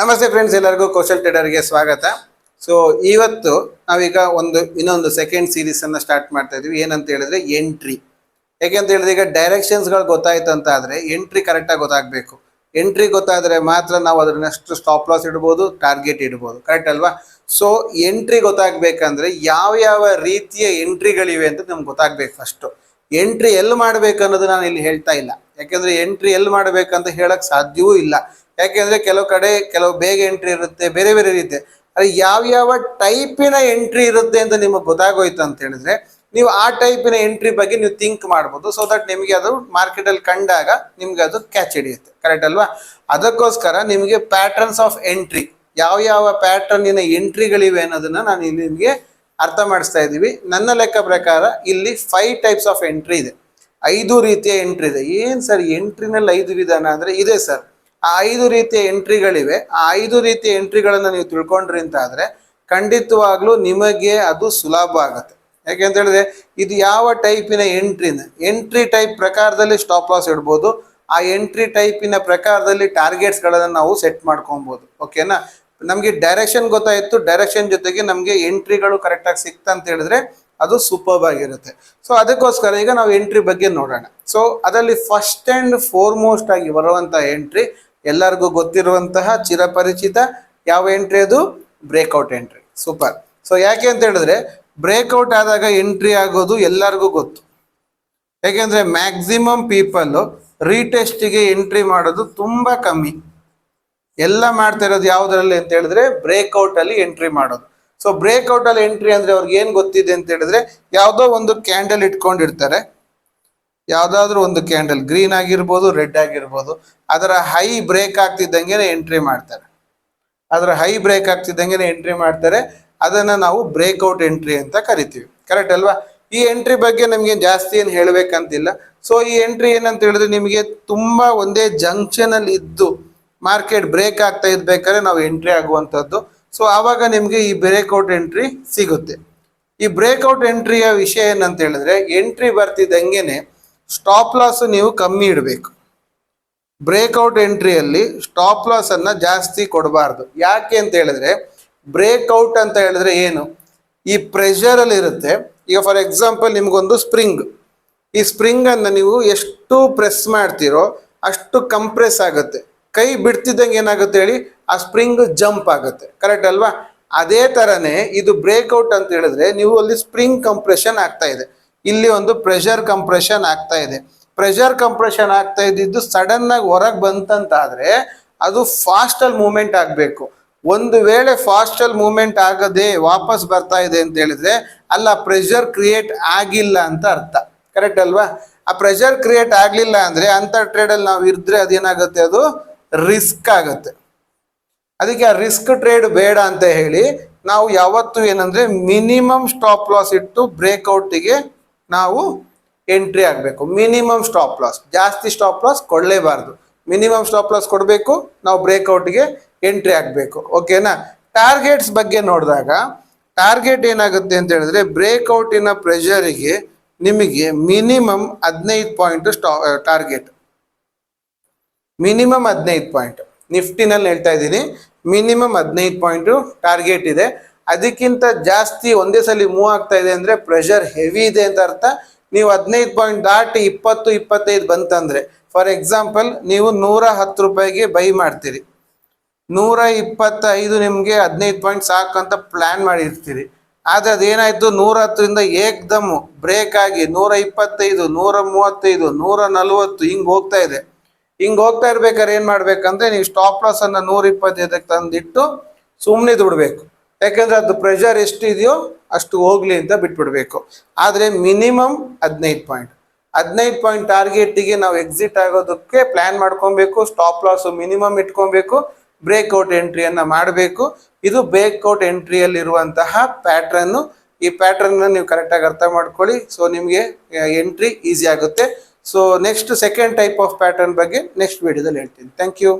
ನಮಸ್ತೆ ಫ್ರೆಂಡ್ಸ್ ಎಲ್ಲರಿಗೂ ಕೌಶಲ್ ಟ್ರೇಡರ್ಗೆ ಸ್ವಾಗತ. ಸೊ ಇವತ್ತು ನಾವೀಗ ಒಂದು, ಇನ್ನೊಂದು ಸೆಕೆಂಡ್ ಸೀರೀಸ್ ಅನ್ನ ಸ್ಟಾರ್ಟ್ ಮಾಡ್ತಾ ಇದೀವಿ. ಏನಂತ ಹೇಳಿದ್ರೆ ಎಂಟ್ರಿ ಯಾಕೆಂತ ಹೇಳಿದ್ರೆ ಈಗ ಡೈರೆಕ್ಷನ್ಸ್ಗಳು ಗೊತ್ತಾಯ್ತು ಅಂತ ಆದರೆ ಎಂಟ್ರಿ ಕರೆಕ್ಟಾಗಿ ಗೊತ್ತಾಗಬೇಕು. ಎಂಟ್ರಿ ಗೊತ್ತಾದ್ರೆ ಮಾತ್ರ ನಾವು ಅದನ್ನಷ್ಟು ಸ್ಟಾಪ್ ಲಾಸ್ ಇಡ್ಬೋದು ಟಾರ್ಗೆಟ್ ಇಡ್ಬೋದು. ಕರೆಕ್ಟ್ ಅಲ್ವಾ? ಸೊ ಎಂಟ್ರಿ ಗೊತ್ತಾಗ್ಬೇಕಂದ್ರೆ ಯಾವ ಯಾವ ರೀತಿಯ ಎಂಟ್ರಿಗಳಿವೆ ಅಂತ ನಮ್ಗೆ ಗೊತ್ತಾಗ್ಬೇಕು ಫಸ್ಟು ಎಂಟ್ರಿ ಎಲ್ಲಿ ಮಾಡ್ಬೇಕು ಅನ್ನೋದು ನಾನು ಇಲ್ಲಿ ಹೇಳ್ತಾ ಇಲ್ಲ. ಯಾಕೆಂದ್ರೆ ಎಂಟ್ರಿ ಎಲ್ಲಿ ಮಾಡಬೇಕಂತ ಹೇಳಕ್ ಸಾಧ್ಯವೂ ಇಲ್ಲ. ಯಾಕೆಂದ್ರೆ ಕೆಲವು ಕಡೆ ಕೆಲವು ಬೇಗ ಎಂಟ್ರಿ ಇರುತ್ತೆ, ಬೇರೆ ಬೇರೆ ರೀತಿ. ಅದು ಯಾವ ಯಾವ ಟೈಪಿನ ಎಂಟ್ರಿ ಇರುತ್ತೆ ಅಂತ ನಿಮಗೆ ಗೊತ್ತಾಗೋಯ್ತು ಅಂತ ಹೇಳಿದ್ರೆ, ನೀವು ಆ ಟೈಪಿನ ಎಂಟ್ರಿ ಬಗ್ಗೆ ನೀವು ಥಿಂಕ್ ಮಾಡ್ಬೋದು. ಸೊ ದಟ್ ನಿಮಗೆ ಅದು ಮಾರ್ಕೆಟ್ ಅಲ್ಲಿ ಕಂಡಾಗ ನಿಮ್ಗೆ ಅದು ಕ್ಯಾಚ್ ಹಿಡಿಯುತ್ತೆ. ಕರೆಕ್ಟ್ ಅಲ್ವಾ? ಅದಕ್ಕೋಸ್ಕರ ನಿಮಗೆ ಪ್ಯಾಟರ್ನ್ಸ್ ಆಫ್ ಎಂಟ್ರಿ ಯಾವ ಯಾವ ಪ್ಯಾಟರ್ನಿನ ಎಂಟ್ರಿಗಳಿವೆ ಅನ್ನೋದನ್ನ ನಾನು ನಿಮಗೆ ಅರ್ಥ ಮಾಡಿಸ್ತಾ ಇದ್ದೀವಿ. ನನ್ನ ಲೆಕ್ಕ ಪ್ರಕಾರ ಇಲ್ಲಿ ಫೈವ್ ಟೈಪ್ಸ್ ಆಫ್ ಎಂಟ್ರಿ ಇದೆ. ಐದು ರೀತಿಯ ಎಂಟ್ರಿ ಇದೆ. ಏನ್ ಸರ್ ಎಂಟ್ರಿನಲ್ಲಿ ಐದು ವಿಧಾನ ಅಂದ್ರೆ ಇದೆ ಸರ್ ಆ ಐದು ರೀತಿಯ ಎಂಟ್ರಿಗಳಿವೆ. ಆ ಐದು ರೀತಿಯ ಎಂಟ್ರಿಗಳನ್ನು ನೀವು ತಿಳ್ಕೊಂಡ್ರಿ ಅಂತ ಆದ್ರೆ ಖಂಡಿತವಾಗ್ಲೂ ನಿಮಗೆ ಅದು ಸುಲಭ ಆಗುತ್ತೆ. ಯಾಕೆ ಅಂತ ಹೇಳಿದ್ರೆ ಇದು ಯಾವ ಟೈಪಿನ ಎಂಟ್ರಿನ, ಎಂಟ್ರಿ ಟೈಪ್ ಪ್ರಕಾರದಲ್ಲಿ ಸ್ಟಾಪ್ ಲಾಸ್ ಇಡ್ಬೋದು, ಆ ಎಂಟ್ರಿ ಟೈಪಿನ ಪ್ರಕಾರದಲ್ಲಿ ಟಾರ್ಗೆಟ್ಸ್ ಗಳನ್ನ ನಾವು ಸೆಟ್ ಮಾಡ್ಕೊಬೋದು. ಓಕೆನಾ ನಮಗೆ ಡೈರೆಕ್ಷನ್ ಗೊತ್ತಾಯ್ತು ಡೈರೆಕ್ಷನ್ ಜೊತೆಗೆ ನಮಗೆ ಎಂಟ್ರಿಗಳು ಕರೆಕ್ಟಾಗಿ ಸಿಕ್ತ ಅಂತ ಹೇಳಿದ್ರೆ ಅದು ಸೂಪರ್ಬ್ ಆಗಿರುತ್ತೆ. ಸೊ ಅದಕ್ಕೋಸ್ಕರ ಈಗ ನಾವು ಎಂಟ್ರಿ ಬಗ್ಗೆ ನೋಡೋಣ. ಸೊ ಅದರಲ್ಲಿ ಫಸ್ಟ್ ಅಂಡ್ ಫೋರ್ಮೋಸ್ಟ್ ಆಗಿ ಬರುವಂಥ ಎಂಟ್ರಿ ಎಲ್ಲರಿಗೂ ಗೊತ್ತಿರುವಂತಹ ಚಿರಪರಿಚಿತ ಯಾವ ಎಂಟ್ರಿ ಅದು? ಬ್ರೇಕ್ಔಟ್ ಎಂಟ್ರಿ ಸೂಪರ್ ಸೊ ಯಾಕೆ ಅಂತ ಹೇಳಿದ್ರೆ ಬ್ರೇಕ್ಔಟ್ ಆದಾಗ ಎಂಟ್ರಿ ಆಗೋದು ಎಲ್ಲರಿಗೂ ಗೊತ್ತು. ಯಾಕೆಂದ್ರೆ ಮ್ಯಾಕ್ಸಿಮಮ್ ಪೀಪಲ್ ರೀಟೆಸ್ಟಿಗೆ ಎಂಟ್ರಿ ಮಾಡೋದು ತುಂಬಾ ಕಮ್ಮಿ. ಎಲ್ಲ ಮಾಡ್ತಾ ಇರೋದು ಯಾವುದರಲ್ಲಿ ಅಂತ ಹೇಳಿದ್ರೆ ಬ್ರೇಕ್ಔಟ್ ಅಲ್ಲಿ ಎಂಟ್ರಿ ಮಾಡೋದು. ಸೊ ಬ್ರೇಕ್ಔಟ್ ಅಲ್ಲಿ ಎಂಟ್ರಿ ಅಂದ್ರೆ ಅವ್ರಿಗೆ ಏನ್ ಗೊತ್ತಿದೆ ಅಂತ ಹೇಳಿದ್ರೆ, ಯಾವುದೋ ಒಂದು ಕ್ಯಾಂಡಲ್ ಇಟ್ಕೊಂಡಿರ್ತಾರೆ. ಯಾವ್ದಾದ್ರು ಒಂದು ಕ್ಯಾಂಡಲ್ ಗ್ರೀನ್ ಆಗಿರ್ಬೋದು ರೆಡ್ ಆಗಿರ್ಬೋದು, ಅದರ ಹೈ ಬ್ರೇಕ್ ಆಗ್ತಿದ್ದಂಗೆ ಎಂಟ್ರಿ ಮಾಡ್ತಾರೆ. ಅದರ ಹೈ ಬ್ರೇಕ್ ಆಗ್ತಿದ್ದಂಗೆ ಎಂಟ್ರಿ ಮಾಡ್ತಾರೆ. ಅದನ್ನ ನಾವು ಬ್ರೇಕ್ಔಟ್ ಎಂಟ್ರಿ ಅಂತ ಕರಿತೀವಿ. ಕರೆಕ್ಟ್ ಅಲ್ವಾ? ಈ ಎಂಟ್ರಿ ಬಗ್ಗೆ ನಮ್ಗೆ ಜಾಸ್ತಿ ಏನು ಹೇಳಬೇಕಂತಿಲ್ಲ. ಸೊ ಈ ಎಂಟ್ರಿ ಏನಂತ ಹೇಳಿದ್ರೆ ನಿಮಗೆ ತುಂಬಾ ಒಂದೇ ಜಂಕ್ಷನ್ ಅಲ್ಲಿ ಇದ್ದು ಮಾರ್ಕೆಟ್ ಬ್ರೇಕ್ ಆಗ್ತಾ ಇದ್ಬೇಕಾದ್ರೆ ನಾವು ಎಂಟ್ರಿ ಆಗುವಂಥದ್ದು. ಸೊ ಆವಾಗ ನಿಮಗೆ ಈ ಬ್ರೇಕ್ಔಟ್ ಎಂಟ್ರಿ ಸಿಗುತ್ತೆ. ಈ ಬ್ರೇಕ್ಔಟ್ ಎಂಟ್ರಿಯ ವಿಷಯ ಏನಂತ ಹೇಳಿದ್ರೆ ಎಂಟ್ರಿ ಬರ್ತಿದ್ದಂಗೆನೆ ಸ್ಟಾಪ್ ಲಾಸ್ ನೀವು ಕಮ್ಮಿ ಇಡಬೇಕು. ಬ್ರೇಕ್ಔಟ್ ಎಂಟ್ರಿಯಲ್ಲಿ ಸ್ಟಾಪ್ ಲಾಸ್ ಅನ್ನ ಜಾಸ್ತಿ ಕೊಡಬಾರ್ದು. ಯಾಕೆ ಅಂತ ಹೇಳಿದ್ರೆ ಬ್ರೇಕ್ಔಟ್ ಅಂತ ಹೇಳಿದ್ರೆ ಏನು? ಈ ಪ್ರೆಷರಲ್ಲಿ ಇರುತ್ತೆ. ಈಗ ಫಾರ್ ಎಕ್ಸಾಂಪಲ್ ನಿಮ್ಗೊಂದು ಸ್ಪ್ರಿಂಗ್ ಈ ಸ್ಪ್ರಿಂಗ್ ಅನ್ನ ನೀವು ಎಷ್ಟು ಪ್ರೆಸ್ ಮಾಡ್ತೀರೋ ಅಷ್ಟು ಕಂಪ್ರೆಸ್ ಆಗುತ್ತೆ. ಕೈ ಬಿಡ್ತಿದ್ದಂಗೆ ಏನಾಗುತ್ತೆ ಹೇಳಿ, ಆ ಸ್ಪ್ರಿಂಗ್ ಜಂಪ್ ಆಗುತ್ತೆ. ಕರೆಕ್ಟ್ ಅಲ್ವಾ? ಅದೇ ತರನೇ ಇದು ಬ್ರೇಕ್ಔಟ್ ಅಂತ ಹೇಳಿದ್ರೆ, ನೀವು ಅಲ್ಲಿ ಸ್ಪ್ರಿಂಗ್ ಕಂಪ್ರೆಷನ್ ಆಗ್ತಾ ಇದೆ. ಇಲ್ಲಿ ಒಂದು ಪ್ರೆಷರ್ ಕಂಪ್ರೆಷನ್ ಆಗ್ತಾ ಇದೆ. ಪ್ರೆಷರ್ ಕಂಪ್ರೆಷನ್ ಆಗ್ತಾ ಇದ್ದಿದ್ದು ಸಡನ್ ಆಗಿ ಹೊರಗೆ ಬಂತಂತಾದ್ರೆ ಅದು ಫಾಸ್ಟ್ ಮೂಮೆಂಟ್ ಆಗಬೇಕು. ಒಂದು ವೇಳೆ ಫಾಸ್ಟ್ ಮೂಮೆಂಟ್ ಆಗದೆ ವಾಪಸ್ ಬರ್ತಾ ಇದೆ ಅಂತ ಹೇಳಿದ್ರೆ ಅಲ್ಲ ಪ್ರೆಷರ್ ಕ್ರಿಯೇಟ್ ಆಗಿಲ್ಲ ಅಂತ ಅರ್ಥ. ಕರೆಕ್ಟ್ ಅಲ್ವಾ? ಆ ಪ್ರೆಷರ್ ಕ್ರಿಯೇಟ್ ಆಗ್ಲಿಲ್ಲ ಅಂದ್ರೆ ಟ್ರೇಡ್ ಅಲ್ಲಿ ನಾವು ಇದ್ರೆ ಅದೇನಾಗುತ್ತೆ ಅದು? ರಿಸ್ಕ್ ಆಗುತ್ತೆ. ಅದಕ್ಕೆ ಆ ರಿಸ್ಕ್ ಟ್ರೇಡ್ ಬೇಡ ಅಂತ ಹೇಳಿ ನಾವು ಯಾವತ್ತು ಏನಂದ್ರೆ ಮಿನಿಮಮ್ ಸ್ಟಾಪ್ ಲಾಸ್ ಇಟ್ಟು ಬ್ರೇಕ್ಔಟಿಗೆ ನಾವು ಎಂಟ್ರಿ ಆಗಬೇಕು. ಮಿನಿಮಮ್ ಸ್ಟಾಪ್ ಲಾಸ್ ಜಾಸ್ತಿ ಸ್ಟಾಪ್ ಲಾಸ್ ಕೊಡಲೇಬಾರ್ದು. ಮಿನಿಮಮ್ ಸ್ಟಾಪ್ ಲಾಸ್ ಕೊಡಬೇಕು, ನಾವು ಬ್ರೇಕ್ಔಟ್ಗೆ ಎಂಟ್ರಿ ಆಗಬೇಕು. ಓಕೆನಾ ಟಾರ್ಗೆಟ್ಸ್ ಬಗ್ಗೆ ನೋಡಿದಾಗ ಟಾರ್ಗೆಟ್ ಏನಾಗುತ್ತೆ ಅಂತ ಹೇಳಿದ್ರೆ ಬ್ರೇಕ್ಔಟಿನ ಪ್ರೆಷರಿಗೆ ನಿಮಗೆ ಮಿನಿಮಮ್ ಹದಿನೈದು ಪಾಯಿಂಟ್ ಸ್ಟಾ ಟಾರ್ಗೆಟ್ ಮಿನಿಮಮ್ ಹದಿನೈದು ಪಾಯಿಂಟ್ ನಿಫ್ಟಿನಲ್ಲಿ ಹೇಳ್ತಾ ಇದ್ದೀನಿ. ಮಿನಿಮಮ್ ಹದಿನೈದು ಪಾಯಿಂಟ್ ಟಾರ್ಗೆಟ್ ಇದೆ. ಅದಕ್ಕಿಂತ ಜಾಸ್ತಿ ಒಂದೇ ಸಲ ಮೂವ್ ಆಗ್ತಾ ಇದೆ ಅಂದ್ರೆ ಪ್ರೆಷರ್ ಹೆವಿ ಇದೆ ಅಂತ ಅರ್ಥ. ನೀವು ಹದಿನೈದು ಪಾಯಿಂಟ್ ದಾಟಿ ಇಪ್ಪತ್ತು, ಇಪ್ಪತ್ತೈದು ಬಂತಂದ್ರೆ ಫಾರ್ ಎಕ್ಸಾಂಪಲ್ ನೀವು ನೂರ ಹತ್ತು ರೂಪಾಯಿಗೆ ಬೈ ಮಾಡ್ತೀರಿ. ನೂರ ಇಪ್ಪತ್ತೈದು ನಿಮಗೆ ಹದಿನೈದು ಪಾಯಿಂಟ್ ಸಾಕು ಅಂತ ಪ್ಲಾನ್ ಮಾಡಿರ್ತೀರಿ. ಆದ್ರೆ ಅದೇನಾಯ್ತು? ನೂರ ಹತ್ತರಿಂದ ಏಕ್ದಮ್ ಬ್ರೇಕ್ ಆಗಿ ನೂರ ಇಪ್ಪತ್ತೈದು, ನೂರ ಮೂವತ್ತೈದು, ನೂರ ನಲವತ್ತು ಹಿಂಗ್ ಹೋಗ್ತಾ ಇದೆ. ಹಿಂಗ್ ಹೋಗ್ತಾ ಇರ್ಬೇಕಾದ್ರೆ ಏನ್ ಮಾಡ್ಬೇಕಂದ್ರೆ, ನೀವು ಸ್ಟಾಪ್ ಲಾಸ್ ಅನ್ನ ನೂರ ಇಪ್ಪತ್ತೈದಕ್ಕೆ ತಂದಿಟ್ಟು ಸುಮ್ಮನೆ ದುಡ್ಬೇಕು ಯಾಕಂದ್ರೆ ಅದು ಪ್ರೆಷರ್ ಎಷ್ಟಿದೆಯೋ ಅಷ್ಟು ಹೋಗಲಿ ಅಂತ ಬಿಟ್ಬಿಡಬೇಕು. ಆದ್ರೆ ಮಿನಿಮಮ್ ಹದಿನೈದು ಪಾಯಿಂಟ್ ಹದಿನೈದು ಪಾಯಿಂಟ್ ಟಾರ್ಗೆಟಿಗೆ ನಾವು ಎಕ್ಸಿಟ್ ಆಗೋದಕ್ಕೆ ಪ್ಲಾನ್ ಮಾಡ್ಕೊಬೇಕು ಸ್ಟಾಪ್ ಲಾಸ್ ಮಿನಿಮಮ್ ಇಟ್ಕೊಬೇಕು ಬ್ರೇಕ್ಔಟ್ ಎಂಟ್ರಿಯನ್ನ ಮಾಡಬೇಕು. ಇದು ಬ್ರೇಕ್ಔಟ್ ಎಂಟ್ರಿಯಲ್ಲಿರುವಂತಹ ಪ್ಯಾಟ್ರನ್ನು ಈ ಪ್ಯಾಟ್ರನ್ನ ನೀವು ಕರೆಕ್ಟಾಗಿ ಅರ್ಥ ಮಾಡ್ಕೊಳ್ಳಿ. ಸೊ ನಿಮಗೆ ಎಂಟ್ರಿ ಈಸಿ ಆಗುತ್ತೆ. So next second type of pattern ಬಗ್ಗೆ ನೆಕ್ಸ್ಟ್ ವಿಡಿಯೋದಲ್ಲಿ ಹೇಳ್ತೀನಿ. Thank you